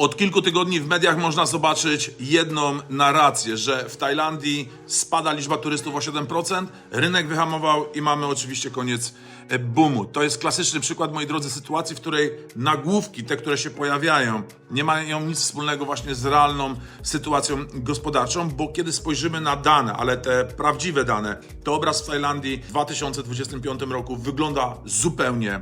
Od kilku tygodni w mediach można zobaczyć jedną narrację, że w Tajlandii spada liczba turystów o 7%, rynek wyhamował i mamy oczywiście koniec e, boomu. To jest klasyczny przykład, moi drodzy, sytuacji, w której nagłówki, te, które się pojawiają, nie mają nic wspólnego właśnie z realną sytuacją gospodarczą, bo kiedy spojrzymy na dane, ale te prawdziwe dane, to obraz w Tajlandii w 2025 roku wygląda zupełnie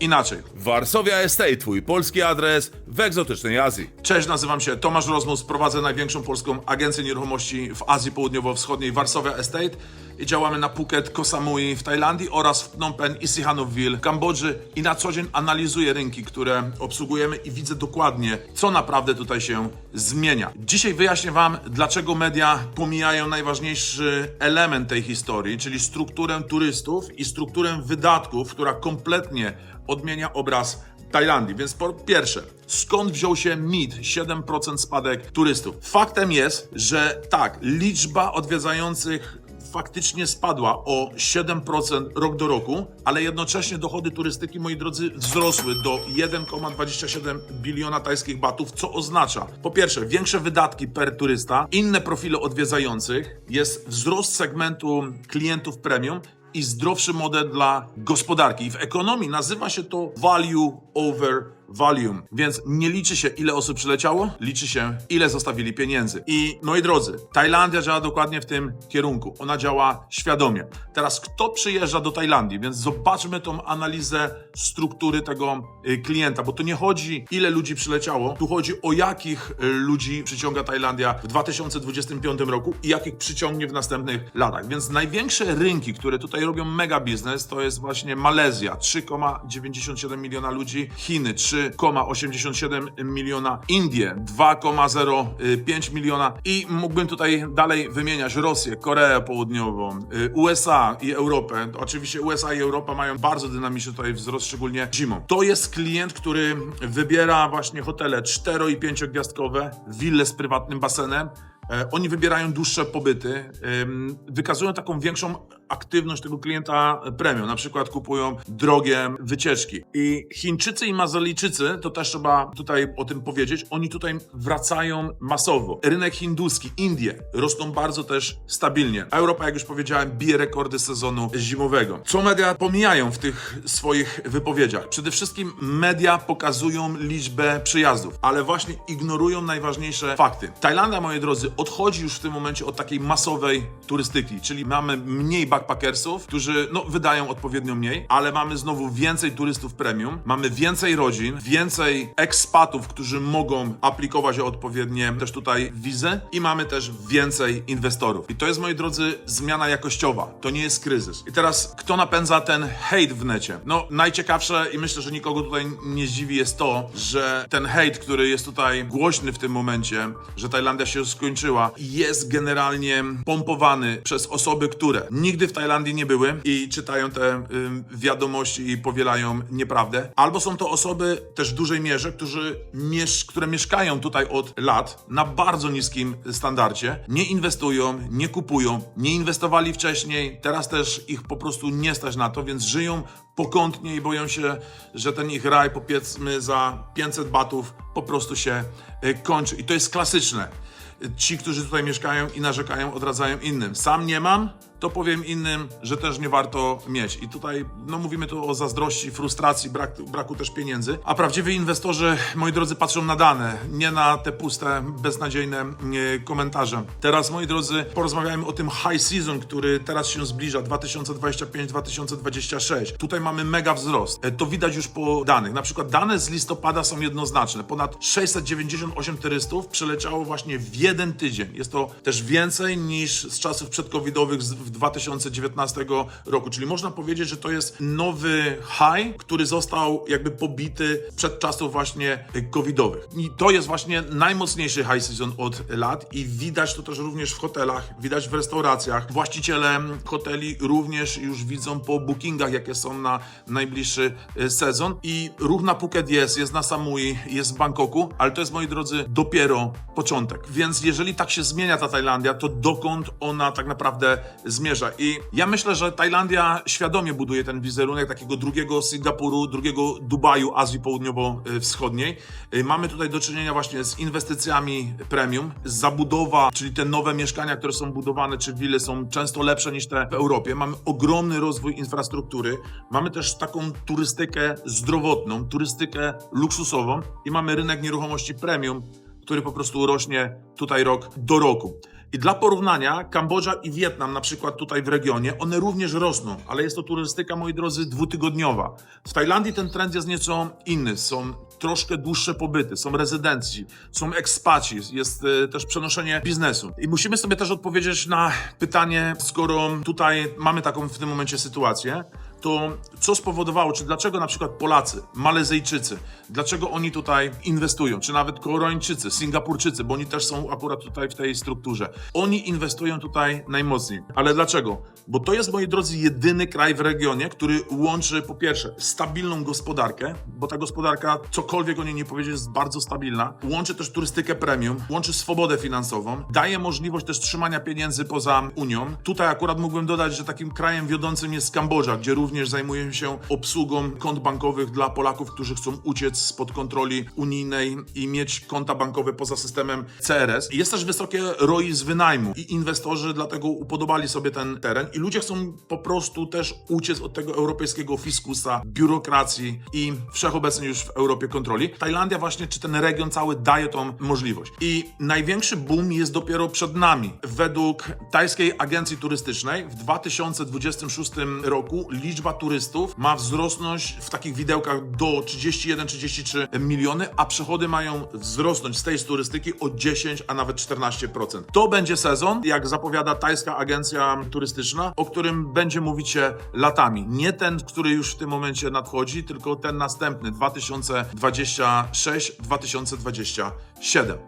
inaczej. Varsovia Estate, twój polski adres w egzotycznej Azji. Cześć, nazywam się Tomasz Rozmus, prowadzę największą polską agencję nieruchomości w Azji Południowo-Wschodniej Varsovia Estate działamy na Phuket, Koh Samui w Tajlandii oraz w Phnom Penh i Sihanoukville w Kambodży i na co dzień analizuję rynki, które obsługujemy i widzę dokładnie, co naprawdę tutaj się zmienia. Dzisiaj wyjaśnię Wam, dlaczego media pomijają najważniejszy element tej historii, czyli strukturę turystów i strukturę wydatków, która kompletnie odmienia obraz Tajlandii. Więc po pierwsze, skąd wziął się mit 7% spadek turystów? Faktem jest, że tak, liczba odwiedzających faktycznie spadła o 7% rok do roku, ale jednocześnie dochody turystyki, moi drodzy, wzrosły do 1,27 biliona tajskich batów, co oznacza po pierwsze większe wydatki per turysta, inne profile odwiedzających, jest wzrost segmentu klientów premium i zdrowszy model dla gospodarki. I w ekonomii nazywa się to value over volume. Więc nie liczy się, ile osób przyleciało, liczy się, ile zostawili pieniędzy. I moi drodzy, Tajlandia działa dokładnie w tym kierunku. Ona działa świadomie. Teraz, kto przyjeżdża do Tajlandii? Więc zobaczmy tą analizę struktury tego y, klienta, bo tu nie chodzi, ile ludzi przyleciało, tu chodzi o jakich y, ludzi przyciąga Tajlandia w 2025 roku i jakich przyciągnie w następnych latach. Więc największe rynki, które tutaj robią mega biznes, to jest właśnie Malezja, 3,97 miliona ludzi, Chiny, 3,87 miliona, Indie, 2,05 miliona i mógłbym tutaj dalej wymieniać Rosję, Koreę Południową, y, USA i Europę. Oczywiście USA i Europa mają bardzo dynamiczny tutaj wzrost, szczególnie zimą. To jest klient, który wybiera właśnie hotele 4 i 5 gwiazdkowe, wille z prywatnym basenem, E, Oni wybierają dłuższe pobyty, wykazują taką większą aktywność tego klienta premium. Na przykład kupują drogie wycieczki. I Chińczycy i Mazolijczycy, to też trzeba tutaj o tym powiedzieć, oni tutaj wracają masowo. Rynek hinduski, Indie rosną bardzo też stabilnie. Europa, jak już powiedziałem, bije rekordy sezonu zimowego. Co media pomijają w tych swoich wypowiedziach? Przede wszystkim media pokazują liczbę przyjazdów, ale właśnie ignorują najważniejsze fakty. Tajlandia, moi drodzy, odchodzi już w tym momencie od takiej masowej turystyki, czyli mamy mniej backpackersów, którzy no, wydają odpowiednio mniej, ale mamy znowu więcej turystów premium, mamy więcej rodzin, więcej ekspatów, którzy mogą aplikować o odpowiednie też tutaj wizy i mamy też więcej inwestorów. I to jest, moi drodzy, zmiana jakościowa. To nie jest kryzys. I teraz, kto napędza ten hejt w necie? No, najciekawsze i myślę, że nikogo tutaj nie zdziwi jest to, że ten hejt, który jest tutaj głośny w tym momencie, że Tajlandia się skończyła, jest generalnie pompowany przez osoby, które nigdy w Tajlandii nie były i czytają te wiadomości i powielają nieprawdę. Albo są to osoby też w dużej mierze, którzy miesz- które mieszkają tutaj od lat na bardzo niskim standardzie, nie inwestują, nie kupują, nie inwestowali wcześniej, teraz też ich po prostu nie stać na to, więc żyją pokątnie i boją się, że ten ich raj powiedzmy za 500 batów po prostu się y, kończy. I to jest klasyczne. Ci, którzy tutaj mieszkają i narzekają, odradzają innym. Sam nie mam, to powiem innym, że też nie warto mieć. I tutaj no, mówimy tu o zazdrości, frustracji, brak, braku też pieniędzy. A prawdziwi inwestorzy, moi drodzy, patrzą na dane, nie na te puste, beznadziejne e, komentarze. Teraz, moi drodzy, porozmawiajmy o tym high season, który teraz się zbliża 2025-2026. Tutaj mamy mega wzrost. E, To widać już po danych. Na przykład dane z listopada są jednoznaczne. Ponad 698 turystów przyleciało właśnie w jeden tydzień. Jest to też więcej niż z czasów przedcovidowych w 2019 roku. Czyli można powiedzieć, że to jest nowy high, który został jakby pobity przed czasów właśnie covidowych. I to jest właśnie najmocniejszy high season od lat i widać to też również w hotelach, widać w restauracjach. Właściciele hoteli również już widzą po bookingach, jakie są na najbliższy y, sezon i ruch na Phuket jest, jest na Samui, jest w Bangkoku, ale to jest, moi drodzy, dopiero początek. Więc jeżeli tak się zmienia ta Tajlandia, to dokąd ona tak naprawdę zmierza? I ja myślę, że Tajlandia świadomie buduje ten wizerunek takiego drugiego Singapuru, drugiego Dubaju Azji Południowo-Wschodniej. Y, Mamy tutaj do czynienia właśnie z inwestycjami premium, zabudowa, czyli te nowe mieszkania, które są budowane, czy wille są często lepsze niż te w Europie. Mamy ogromny rozwój infrastruktury, mamy też taką turystykę zdrowotną, turystykę luksusową i mamy rynek nieruchomości premium, który po prostu rośnie tutaj rok do roku. I dla porównania, Kambodża i Wietnam, na przykład tutaj w regionie, one również rosną, ale jest to turystyka, moi drodzy, dwutygodniowa. W Tajlandii ten trend jest nieco inny. Są troszkę dłuższe pobyty, są rezydenci, są ekspaci, jest e, też przenoszenie biznesu. I musimy sobie też odpowiedzieć na pytanie, skoro tutaj mamy taką w tym momencie sytuację, to co spowodowało, czy dlaczego na przykład Polacy, Malezyjczycy, dlaczego oni tutaj inwestują, czy nawet Koreańczycy, Singapurczycy, bo oni też są akurat tutaj w tej strukturze. Oni inwestują tutaj najmocniej. Ale dlaczego? Bo to jest, moi drodzy, jedyny kraj w regionie, który łączy po pierwsze stabilną gospodarkę, bo ta gospodarka, cokolwiek o niej nie powiedzieć, jest bardzo stabilna. Łączy też turystykę premium, łączy swobodę finansową, daje możliwość też trzymania pieniędzy poza Unią. Tutaj akurat mógłbym dodać, że takim krajem wiodącym jest Kambodża, gdzie również zajmują się obsługą kont bankowych dla Polaków, którzy chcą uciec spod kontroli unijnej i mieć konta bankowe poza systemem CRS. Jest też wysokie ROI z wynajmu i inwestorzy dlatego upodobali sobie ten teren i ludzie chcą po prostu też uciec od tego europejskiego fiskusa, biurokracji i wszechobecnej już w Europie kontroli. Tajlandia właśnie, czy ten region cały daje tą możliwość. I największy boom jest dopiero przed nami. Według tajskiej agencji turystycznej w 2026 roku liczba turystów ma wzrosnąć w takich widełkach do 31-33 miliony, a przychody mają wzrosnąć z tej turystyki o 10, a nawet 14%. To będzie sezon, jak zapowiada tajska agencja turystyczna, o którym będzie mówić się latami. Nie ten, który już w tym momencie nadchodzi, tylko ten następny 2026-2027.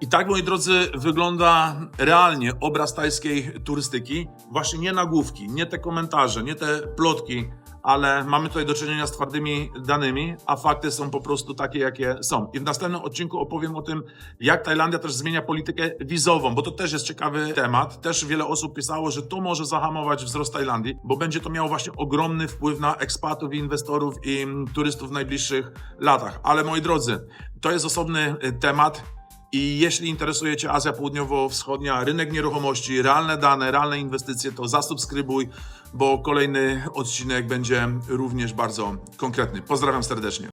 I tak, moi drodzy, wygląda realnie obraz tajskiej turystyki. Właśnie nie nagłówki, nie te komentarze, nie te plotki, ale mamy tutaj do czynienia z twardymi danymi, a fakty są po prostu takie, jakie są. I w następnym odcinku opowiem o tym, jak Tajlandia też zmienia politykę wizową, bo to też jest ciekawy temat. Też wiele osób pisało, że to może zahamować wzrost Tajlandii, bo będzie to miało właśnie ogromny wpływ na ekspatów, i inwestorów i turystów w najbliższych latach. Ale moi drodzy, to jest osobny y, temat. I jeśli interesuje Cię Azja Południowo-Wschodnia, rynek nieruchomości, realne dane, realne inwestycje, to zasubskrybuj, bo kolejny odcinek będzie również bardzo konkretny. Pozdrawiam serdecznie.